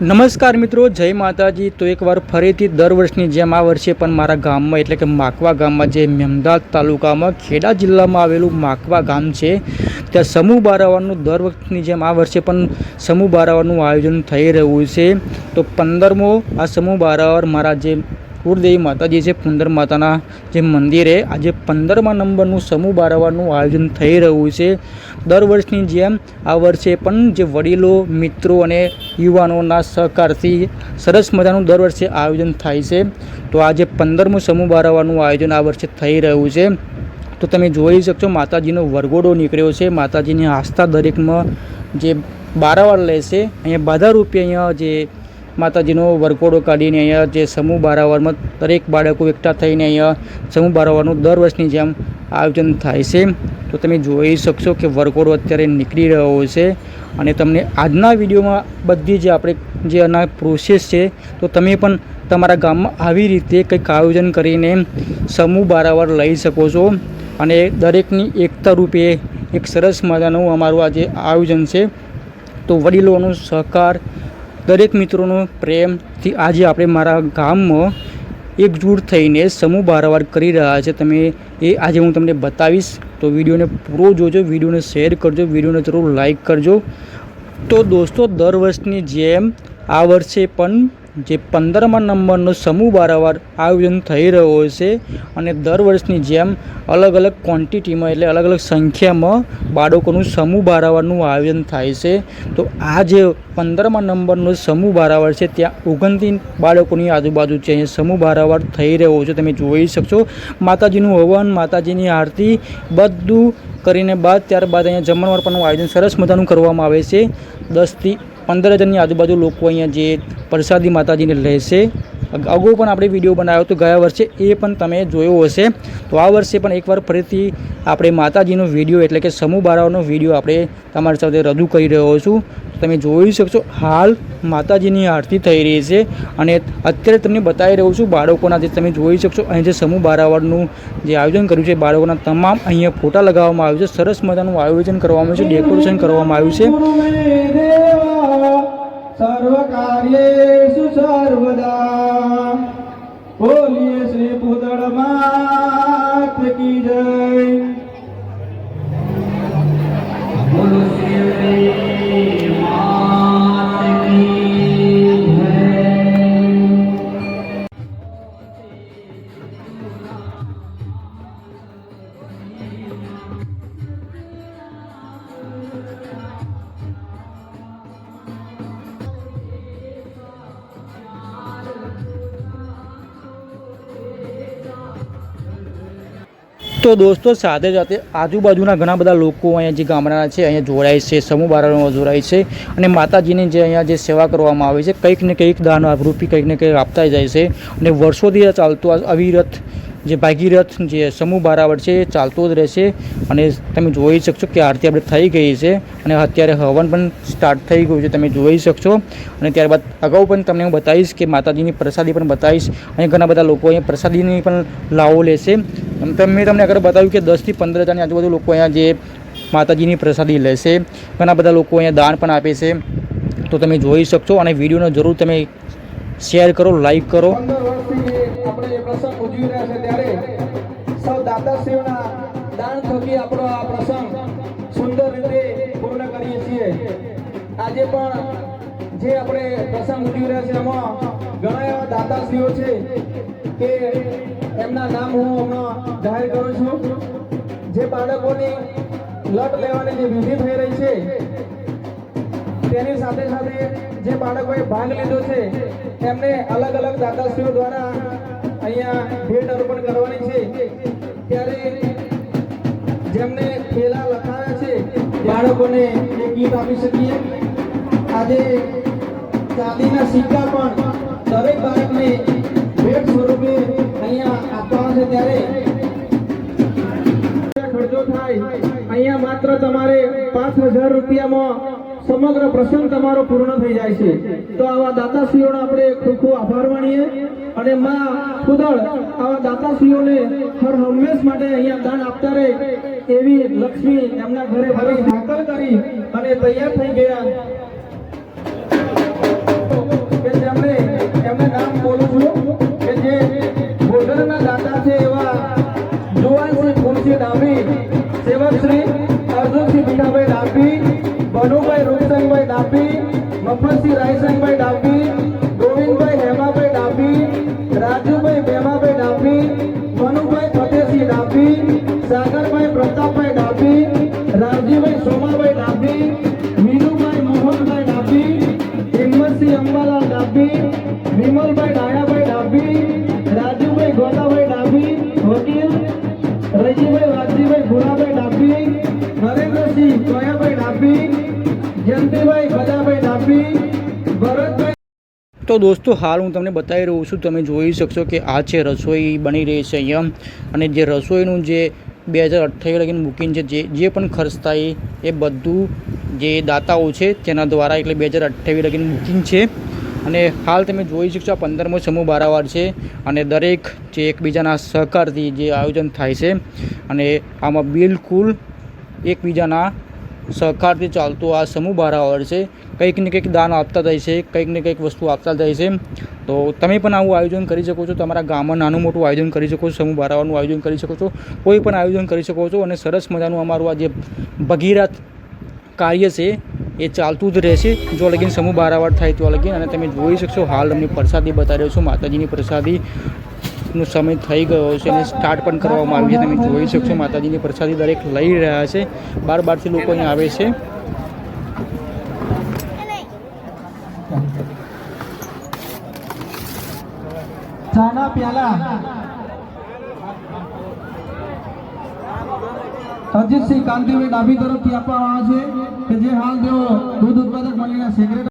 નમસ્કાર મિત્રો, જય માતાજી. તો એકવાર ફરીથી દર વર્ષની જેમ આ વર્ષે પણ મારા ગામમાં, એટલે કે માકવા ગામમાં જે મહેમદાદ તાલુકામાં, ખેડા જિલ્લામાં આવેલું માકવા ગામ છે, ત્યાં સમૂહ બારાવાનું દર વખતની જેમ આ વર્ષે પણ સમૂહ બારાવાનું આયોજન થઈ રહ્યું છે. તો પંદરમો આ સમૂહ બારાવાર મારા જે કુળદેવી માતાજી છે, પુંદર માતાના જે મંદિરે આજે પંદરમા નંબરનું સમૂહ બારવાનું આયોજન થઈ રહ્યું છે. દર વર્ષની જેમ આ વર્ષે પણ જે વડીલો, મિત્રો અને યુવાનોના સહકારથી સરસ મજાનું દર વર્ષે આયોજન થાય છે. તો આજે પંદરમું સમૂહ બારવાનું આયોજન આ વર્ષે થઈ રહ્યું છે. તો તમે જોઈ શકશો માતાજીનો વરઘોડો નીકળ્યો છે. માતાજીની આસ્થા દરેકમાં જે બારાવાર લે છે, અહીંયા બાધા રૂપે અહીંયા જે માતાજીનો વરકોડો કાઢીને અહીંયા જે સમૂહ બારાવારમાં દરેક બાળકો એકઠા થઈને અહીંયા સમૂહ બારાવારનું દર વર્ષની જેમ આયોજન થાય છે. તો તમે જોઈ શકશો કે વરકોડો અત્યારે નીકળી રહ્યો છે અને તમને આજના વિડીયોમાં બધી જે આપણે જે આના પ્રોસેસ છે, તો તમે પણ તમારા ગામમાં આવી રીતે કંઈક આયોજન કરીને સમૂહ બારાવાર લઈ શકો છો. અને દરેકની એકતા રૂપે એક સરસ મજાનું અમારું આજે આયોજન છે. તો વડીલોનો સહકાર દરેક મિત્રોનો પ્રેમથી આજે આપણે મારા ગામમાં એકજૂટ થઈને સમૂહ બારવાર કરી રહ્યા છે. તમે એ આજે હું તમને બતાવીશ. તો વિડીયોને પૂરો જોજો, વિડીયોને શેર કરજો, વિડીયોને જરૂર લાઈક કરજો. તો દોસ્તો, દર વર્ષની જેમ આ વર્ષે પણ જે પંદરમા નંબરનો સમૂહ બારાવાર આયોજન થઈ રહ્યો છે અને દર વર્ષની જેમ અલગ અલગ ક્વોન્ટિટીમાં એટલે અલગ અલગ સંખ્યામાં બાળકોનું સમૂહ બારાવારનું આયોજન થાય છે. તો આ જે પંદરમા નંબરનો સમૂહ બારાવાર છે ત્યાં ઓગણત્રીસ બાળકોની આજુબાજુ છે અહીંયા સમૂહ બારાવાર થઈ રહ્યો છે તમે જોઈ શકશો. માતાજીનું હવન, માતાજીની આરતી બધું કરીને બાદ ત્યારબાદ અહીંયા જમણવાર પરનું આયોજન સરસ મજાનું કરવામાં આવે છે. દસથી પંદર હજારની આજુબાજુ લોકો અહીંયા જે પ્રસાદી માતાજીને લેશે. અગાઉ પણ આપણે વીડિયો બનાવ્યો હતો. ગયા વર્ષે એ પણ તમે જોયો હશે. તો આ વર્ષે પણ એકવાર ફરીથી આપણે માતાજીનો વીડિયો એટલે કે સમૂહ બારાઓનો વીડિયો આપણે તમારી સાથે રજૂ કરી રહ્યો છું. તમે જોઈ શકશો, હાલ માતાજીની આરતી થઈ રહી છે. અને અત્યારે તમને બતાવી રહ્યો છું બાળકોના જે તમે જોઈ શકશો, અહીં જે સમૂહ બારાવારનું જે આયોજન કર્યું છે બાળકોના તમામ અહીંયા ફોટા લગાવવામાં આવ્યું છે. સરસ મજાનું આયોજન કરવામાં આવ્યું છે, ડેકોરેશન કરવામાં આવ્યું છે. સર્વકાર્યેષુ સર્વદા. બોલીએ શ્રી પૂતળ માત કી જય. તો દોસ્તો સાથે સાથે આજુબાજુના ઘણા બધા લોકો અહીંયા જે ગામડાના છે, અહીંયા જોડાય છે, સમૂહ બારણો જોડાય છે અને માતાજીની જે અહીંયા જે સેવા કરવામાં આવે છે, કંઈક ને કંઈક દાન રૂપી કંઈક ને કંઈક આપતા જાય છે અને વર્ષોથી ચાલતું આ અવિરત જે ભાગીરથ જે સમૂહ બરાબર છે, એ ચાલતો જ રહેશે. અને તમે જોઈ શકશો કે આરતી આપણે થઈ ગઈ છે અને અત્યારે હવન પણ સ્ટાર્ટ થઈ ગયું છે, તમે જોઈ શકશો. અને ત્યારબાદ અગાઉ પણ તમને હું બતાવીશ કે માતાજીની પ્રસાદી પણ બતાવીશ. અહીં ઘણા બધા લોકો અહીંયા પ્રસાદીની પણ લાવો લેશે. મેં તમને આગળ બતાવ્યું કે દસથી પંદર હજારની આજુબાજુ લોકો અહીંયા જે માતાજીની પ્રસાદી લેશે. ઘણા બધા લોકો અહીંયા દાન પણ આપે છે. તો તમે જોઈ શકશો અને વિડીયોને જરૂર તમે શેર કરો, લાઈક કરો. આપણે પ્રસંગ ઉજવી રહ્યા છે દાતાશ્રીઓના દાન થકી આપણો આ પ્રસંગ સુંદર રીતે પૂર્ણ કરીએ છીએ. આજે પણ જે આપણે પ્રસંગ ઉઠી રહ્યા છે, એમાં ઘણા એવા દાતાશ્રીઓ છે કે એમના નામ હું હમણાં જાહેર કરું છું. જે બાળકોની લટ લેવાની જે વિધિ થઈ રહી છે, તેની સાથે સાથે જે બાળકોએ ભાગ લીધો છે, એમને અલગ અલગ દાતાશ્રીઓ દ્વારા અહીંયા ભેટ અર્પણ કરવાની છે. ત્યારે જેમને પેલા લખાયા છે, બાળકોને એ ગીત આપી શકીએ. આજે ચાંદીના સિક્કા પણ દરેક બાળકને ભેટ સ્વરૂપે અહીંયા આપવાના છે ત્યારે ખર્ચો થાય. અહીંયા માત્ર તમારે પાંચ હજાર રૂપિયામાં સમગ્ર પ્રસંગ તમારો પૂર્ણ થઈ જાય છે. તો આવા દાતાશ્રીઓનો આપણે ખૂબ ખૂબ આભાર માનીએ અને માં ખુદળ આવા દાતાશ્રીઓને હર હંમેશ માટે અહીંયા દાન આપતા રહે એવી લક્ષ્મી એમના ઘરે ફરી દાખલ કરી અને તૈયાર થઈ ગયા. છે એવા જોવાનસિંહ ફૂલસિંહ ડાભી સેવકશ્રી અર્જુનસિંહ મીઠાભાઈ ડાભી બનુભાઈ રૂપસંગભાઈ ડાભી મફતસિંહ રાયસંગભાઈ ડાભી ચોયાભાઈ જયંતિભાઈ ગદાભાઈ ડાભી ભરતભાઈ તો દોસ્તો, હાલ હું તમને બતાવી રહ્યો છું, તમે જોઈ શકશો કે આ છે રસોઈ બની રહી છે અહીંયા. અને જે રસોઈનું જે બે હજાર અઠ્ઠાવીસ લગીને બુકિંગ છે, જે જે પણ ખર્ચ થાય એ બધું જે દાતાઓ છે, તેના દ્વારા એટલે બે હજાર અઠ્ઠાવીસ લગીને બુકિંગ છે. અને હાલ તમે જોઈ શકશો આ પંદરમો સમૂહ બારાવાર છે અને દરેક જે એકબીજાના સહકારથી જે આયોજન થાય છે. અને આમાં બિલકુલ એકબીજાના સહકારથી ચાલતો આ સમૂહ બારાવર છે. કંઈક ને કંઈક દાન આપતા જાય છે, કંઈક ને કંઈક વસ્તુ આપતા જાય છે. તો તમે પણ આવું આયોજન કરી શકો છો, તમારા ગામમાં નાનું મોટું આયોજન કરી શકો છો, સમૂહ બારાવરનું આયોજન કરી શકો છો, કોઈ પણ આયોજન કરી શકો છો અને સરસ મજાનું અમારું આ જે ભગીરથ કાર્ય છે, એ ચાલતું જ રહેશે. જો લગીન સમૂહ બારાવાર થાય તો લગીન અને તમે જોઈ શકશો, હાલ અમને પ્રસાદી બતાવી રહ્યો છું, માતાજીની પ્રસાદી. નો સમય થઈ ગયો છે અને સ્ટાર્ટ પણ કરવામાં આવી છે. તમે જોઈ શકશો માતાજીની પ્રસાદી દરેક લઈ રહ્યા છે. બાર બારથી લોકો અહીં આવે છે. અજીતસિંહ કાંતિભાઈ ડાભી તરફથી આપવામાં આવે છે કે જે હાલ તેઓ દૂધ ઉત્પાદક મંડળીના સેક્રેટરી